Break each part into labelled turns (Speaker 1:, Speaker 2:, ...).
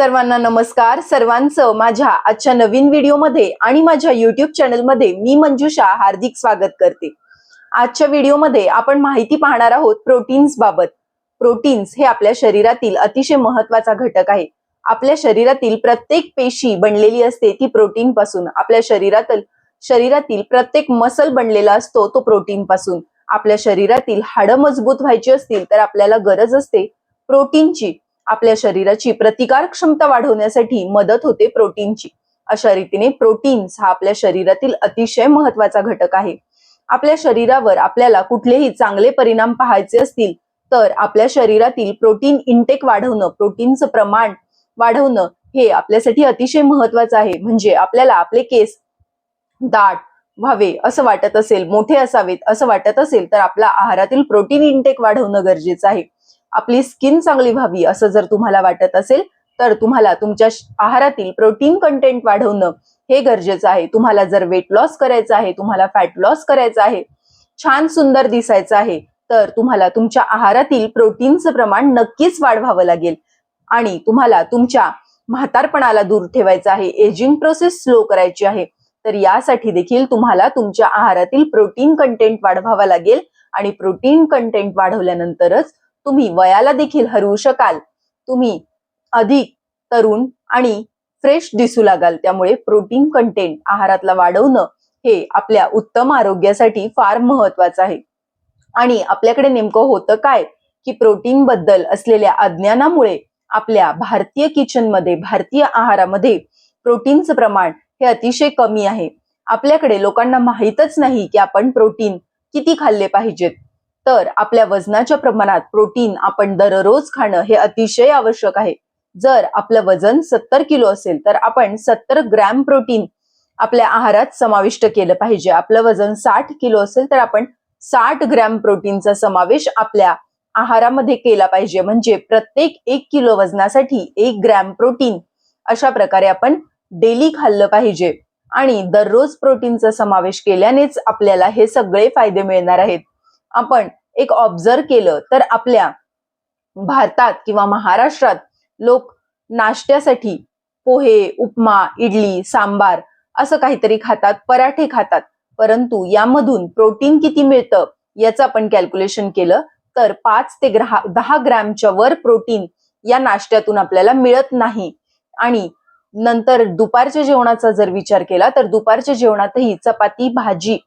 Speaker 1: सर्वांना नमस्कार. सर्वांचं माझ्या आजच्या नवीन व्हिडिओमध्ये आणि माझ्या युट्यूब चॅनलमध्ये मी मंजुषा हार्दिक स्वागत करते. आजच्या व्हिडिओमध्ये आपण माहिती पाहणार आहोत प्रोटीन्स बाबत. प्रोटीन्स हे आपल्या शरीरातील अतिशय महत्त्वाचा घटक आहे. आपल्या शरीरातील प्रत्येक पेशी बनलेली असते ती प्रोटीन पासून. आपल्या शरीरातील शरीरातील प्रत्येक मसल बनलेला असतो तो प्रोटीन पासून. आपल्या शरीरातील हाडं मजबूत व्हायची असतील तर आपल्याला गरज असते प्रोटीनची आपल्या शरीराची प्रतिकार क्षमता वाढवण्यासाठी मदत होते प्रोटीनची. अशा रीतीने प्रोटीन्स हा आपल्या शरीरातील अतिशय महत्त्वाचा घटक आहे. आपल्या शरीरावर आपल्याला कुठलेही चांगले परिणाम पाहायचे असतील तर आपल्या शरीरातील प्रोटीन इंटेक वाढवणं प्रोटीनचं प्रमाण वाढवणं हे आपल्यासाठी अतिशय महत्वाचं आहे. म्हणजे आपल्याला आपले केस दाट व्हावे असं वाटत असेल मोठे असावेत असं वाटत असेल तर आपल्या आहारातील प्रोटीन इंटेक वाढवणं गरजेचं आहे. आपली स्किन चांगली व्हावी असं जर तुम्हाला वाटत असेल तर तुम्हाला तुमच्या आहारातील प्रोटीन कंटेंट वाढवणं हे गरजेचं आहे. तुम्हाला जर वेट लॉस करायचं आहे तुम्हाला फॅट लॉस करायचं आहे छान सुंदर दिसायचं आहे तर तुम्हाला तुमच्या आहारातील प्रोटीनचं प्रमाण नक्कीच वाढवावं लागेल. आणि तुम्हाला तुमच्या म्हातारपणाला दूर ठेवायचं आहे एजिंग प्रोसेस स्लो करायची आहे तर यासाठी देखील तुम्हाला तुमच्या आहारातील प्रोटीन कंटेंट वाढवावा लागेल. आणि प्रोटीन कंटेंट वाढवल्यानंतरच तुम्ही वयाला देखील हरवू शकाल. तुम्ही अधिक तरुण आणि फ्रेश दिसू लागाल. त्यामुळे प्रोटीन कंटेंट आहारातला वाढवणं हे आपल्या उत्तम आरोग्यासाठी फार महत्वाचं आहे. आणि आपल्याकडे नेमकं होतं काय? की प्रोटीन बद्दल असलेल्या अज्ञानामुळे आपल्या भारतीय किचनमध्ये भारतीय आहारामध्ये प्रोटीनचं प्रमाण हे अतिशय कमी आहे. आपल्याकडे लोकांना माहीतच नाही की आपण प्रोटीन किती खाल्ले पाहिजेत. तर आपल्या वजनाच्या प्रमाणात प्रोटीन आपण दररोज खाणं हे अतिशय आवश्यक आहे. जर आपलं वजन सत्तर किलो असेल तर आपण सत्तर ग्रॅम प्रोटीन आपल्या आहारात समाविष्ट केलं पाहिजे. आपलं वजन साठ किलो असेल तर आपण साठ ग्रॅम प्रोटीनचा समावेश आपल्या आहारामध्ये केला पाहिजे. म्हणजे प्रत्येक एक किलो वजनासाठी एक ग्रॅम प्रोटीन अशा प्रकारे आपण डेली खाल्लं पाहिजे. आणि दररोज प्रोटीनचा समावेश केल्यानेच आपल्याला हे सगळे फायदे मिळणार आहेत. आपण एक ऑब्झर्व केलं तर आपल्या भारतात किंवा महाराष्ट्रात लोक नाश्त्यासाठी पोहे उपमा इडली सांबार असं काहीतरी खातात पराठे खातात. परंतु यामधून प्रोटीन किती मिळतं याचं आपण कॅल्क्युलेशन केलं तर पाच ते ग्रहा दहा ग्रॅमच्या वर प्रोटीन या नाश्त्यातून आपल्याला मिळत नाही. आणि नंतर दुपारच्या जेवणाचा जर विचार केला तर दुपारच्या जेवणातही चपाती भाजी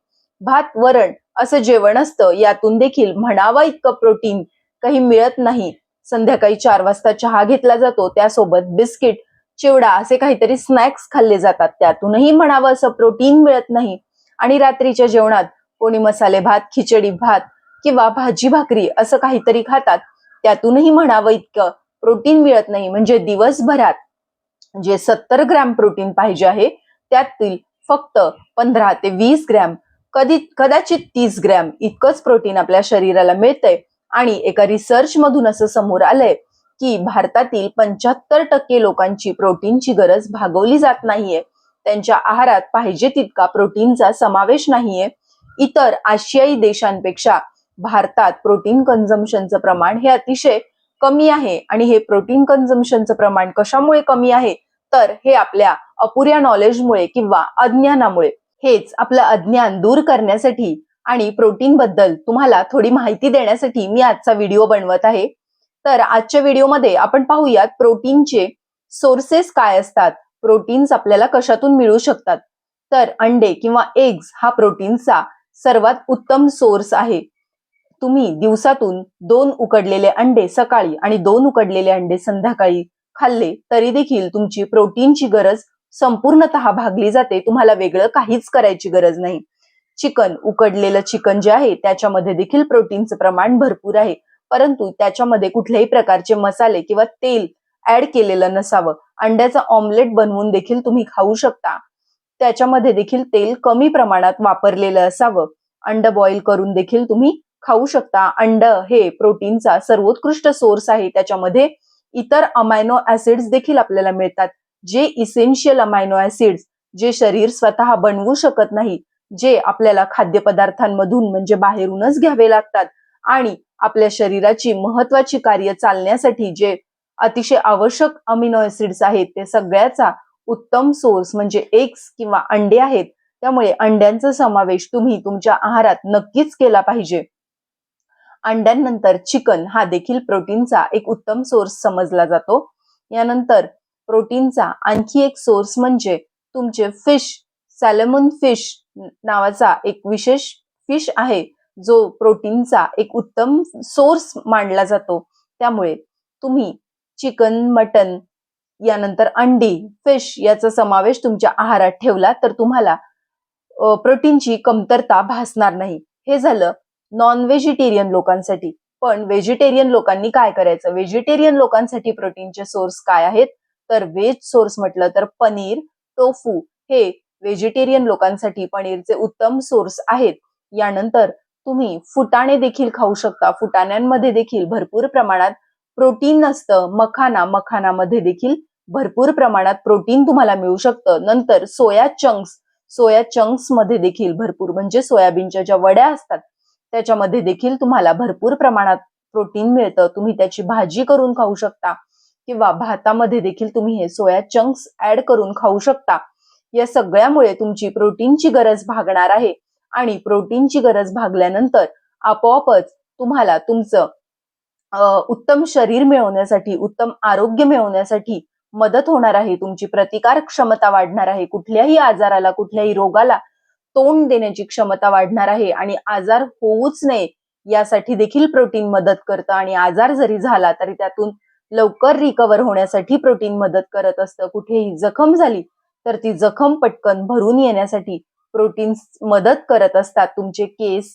Speaker 1: भात वरण असं जेवण असतं यातून देखील म्हणावा इतकं प्रोटीन काही मिळत नाही. संध्याकाळी चार वाजता चहा घेतला जातो त्यासोबत बिस्किट चिवडा असे काहीतरी स्नॅक्स खाल्ले जातात. त्यातूनही म्हणावं असं प्रोटीन मिळत नाही. आणि रात्रीच्या जेवणात कोणी मसाले भात खिचडी भात किंवा भाजी भाकरी असं काहीतरी खातात त्यातूनही म्हणावं इतकं प्रोटीन मिळत नाही. म्हणजे दिवसभरात जे सत्तर ग्रॅम प्रोटीन पाहिजे आहे त्यातील फक्त पंधरा ते वीस ग्रॅम कधी कदाचित तीस ग्रॅम इतकंच प्रोटीन आपल्या शरीराला मिळतंय. आणि एका रिसर्च मधून असं समोर आलंय की भारतातील पंच्याहत्तर टक्के लोकांची प्रोटीनची गरज भागवली जात नाहीये. त्यांच्या आहारात पाहिजे तितका प्रोटीनचा समावेश नाहीये. इतर आशियाई देशांपेक्षा भारतात प्रोटीन कन्झम्पशनचं प्रमाण हे अतिशय कमी आहे. आणि हे प्रोटीन कन्झम्पशनचं प्रमाण कशामुळे कमी आहे? तर हे आपल्या अपुऱ्या नॉलेजमुळे किंवा अज्ञानामुळे. हेच आपलं अज्ञान दूर करण्यासाठी आणि प्रोटीन बद्दल तुम्हाला थोडी माहिती देण्यासाठी मी आजचा व्हिडिओ बनवत आहे. तर आजच्या व्हिडिओमध्ये आपण पाहूयात प्रोटीनचे सोर्सेस काय असतात. प्रोटीन्स आपल्याला कशातून मिळू शकतात. तर अंडे किंवा एग्स हा प्रोटीनचा सर्वात उत्तम सोर्स आहे. तुम्ही दिवसातून दोन उकडलेले अंडे सकाळी आणि दोन उकडलेले अंडे संध्याकाळी खाल्ले तरी देखील तुमची प्रोटीनची गरज संपूर्णतः भागली जाते तुम्हाला वेगळं काहीच करायची गरज नाही. चिकन उकडलेलं चिकन जे आहे त्याच्यामध्ये देखील प्रोटीनचं प्रमाण भरपूर आहे. परंतु त्याच्यामध्ये कुठल्याही प्रकारचे मसाले किंवा तेल ऍड केलेलं नसावं. अंड्याचं ऑमलेट बनवून देखील तुम्ही खाऊ शकता. त्याच्यामध्ये देखील तेल कमी प्रमाणात वापरलेलं असावं. अंड बॉईल करून देखील तुम्ही खाऊ शकता. अंड हे प्रोटीनचा सर्वोत्कृष्ट सोर्स आहे. त्याच्यामध्ये इतर अमायनो ऍसिड्स देखील आपल्याला मिळतात. जे इसेन्शियल अमायनो ऍसिड्स जे शरीर स्वतः बनवू शकत नाही जे आपल्याला खाद्यपदार्थांमधून म्हणजे बाहेरूनच घ्यावे लागतात आणि आपल्या शरीराची महत्वाची कार्य चालण्यासाठी जे अतिशय आवश्यक अमिनो ऍसिड्स आहेत ते सगळ्याचा उत्तम सोर्स म्हणजे एग्स किंवा अंडे आहेत त्यामुळे अंड्यांचा समावेश तुम्ही तुमच्या आहारात नक्कीच केला पाहिजे. अंड्यांनंतर चिकन हा देखील प्रोटीनचा एक उत्तम सोर्स समजला जातो. यानंतर प्रोटीनचा आणखी एक सोर्स म्हणजे तुमचे फिश सॅलेमन फिश नावाचा एक विशेष फिश आहे जो प्रोटीनचा एक उत्तम सोर्स मानला जातो. त्यामुळे तुम्ही चिकन मटन यानंतर अंडी फिश याचा समावेश तुमच्या आहारात ठेवला तर तुम्हाला प्रोटीनची कमतरता भासणार नाही. हे झालं नॉन व्हेजिटेरियन लोकांसाठी. पण व्हेजिटेरियन लोकांनी काय करायचं? व्हेजिटेरियन लोकांसाठी प्रोटीनचे सोर्स काय आहेत? तर व्हेज सोर्स म्हटलं तर पनीर टोफू हे व्हेजिटेरियन लोकांसाठी पनीरचे उत्तम सोर्स आहेत. यानंतर तुम्ही फुटाणे देखील खाऊ शकता. फुटाण्यांमध्ये देखील भरपूर प्रमाणात प्रोटीन असतं मखाना मखानामध्ये देखील भरपूर प्रमाणात प्रोटीन तुम्हाला मिळू शकतं. नंतर सोया चंक्स सोया चंक्समध्ये देखील भरपूर म्हणजे सोयाबीनच्या ज्या वड्या असतात त्याच्यामध्ये देखील तुम्हाला भरपूर प्रमाणात प्रोटीन मिळतं. तुम्ही त्याची भाजी करून खाऊ शकता. किंवा भातामध्ये देखील तुम्ही हे सोया चंक्स ऍड करून खाऊ शकता. या सगळ्यामुळे तुमची प्रोटीनची गरज भागणार आहे. आणि प्रोटीनची गरज भागल्यानंतर आपोआपच तुम्हाला तुमचं उत्तम शरीर मिळवण्यासाठी उत्तम आरोग्य मिळवण्यासाठी मदत होणार आहे. तुमची प्रतिकार क्षमता वाढणार आहे. कुठल्याही आजाराला कुठल्याही रोगाला तोंड देण्याची क्षमता वाढणार आहे. आणि आजार होऊच नये यासाठी देखील प्रोटीन मदत करतं. आणि आजार जरी झाला तरी त्यातून लवकर रिकवर होण्यासाठी प्रोटीन मदत करत असतं. कुठेही जखम झाली तर ती जखम पटकन भरून येण्यासाठी प्रोटीन मदत करत असतात. तुमचे केस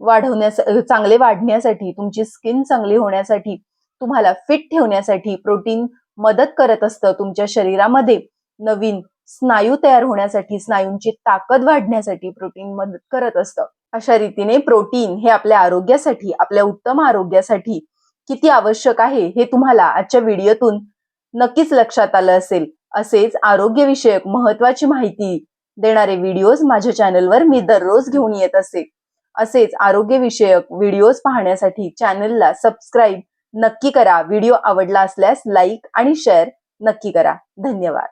Speaker 1: वाढवण्यास चांगले वाढण्यासाठी तुमची स्किन चांगली होण्यासाठी तुम्हाला फिट ठेवण्यासाठी प्रोटीन मदत करत असतं. तुमच्या शरीरामध्ये नवीन स्नायू तयार होण्यासाठी स्नायूंची ताकद वाढण्यासाठी प्रोटीन मदत करत असतं. अशा रीतीने प्रोटीन हे आपल्या आरोग्यासाठी आपल्या उत्तम आरोग्यासाठी किती आवश्यक आहे हे तुम्हाला आजच्या व्हिडिओतून नक्कीच लक्षात आलं असेल. असेच आरोग्यविषयक महत्वाची माहिती देणारे व्हिडिओज माझ्या चॅनलवर मी दररोज घेऊन येत असे. असेच आरोग्यविषयक व्हिडिओज पाहण्यासाठी चॅनलला सबस्क्राईब नक्की करा. व्हिडिओ आवडला असल्यास लाईक आणि शेअर नक्की करा. धन्यवाद.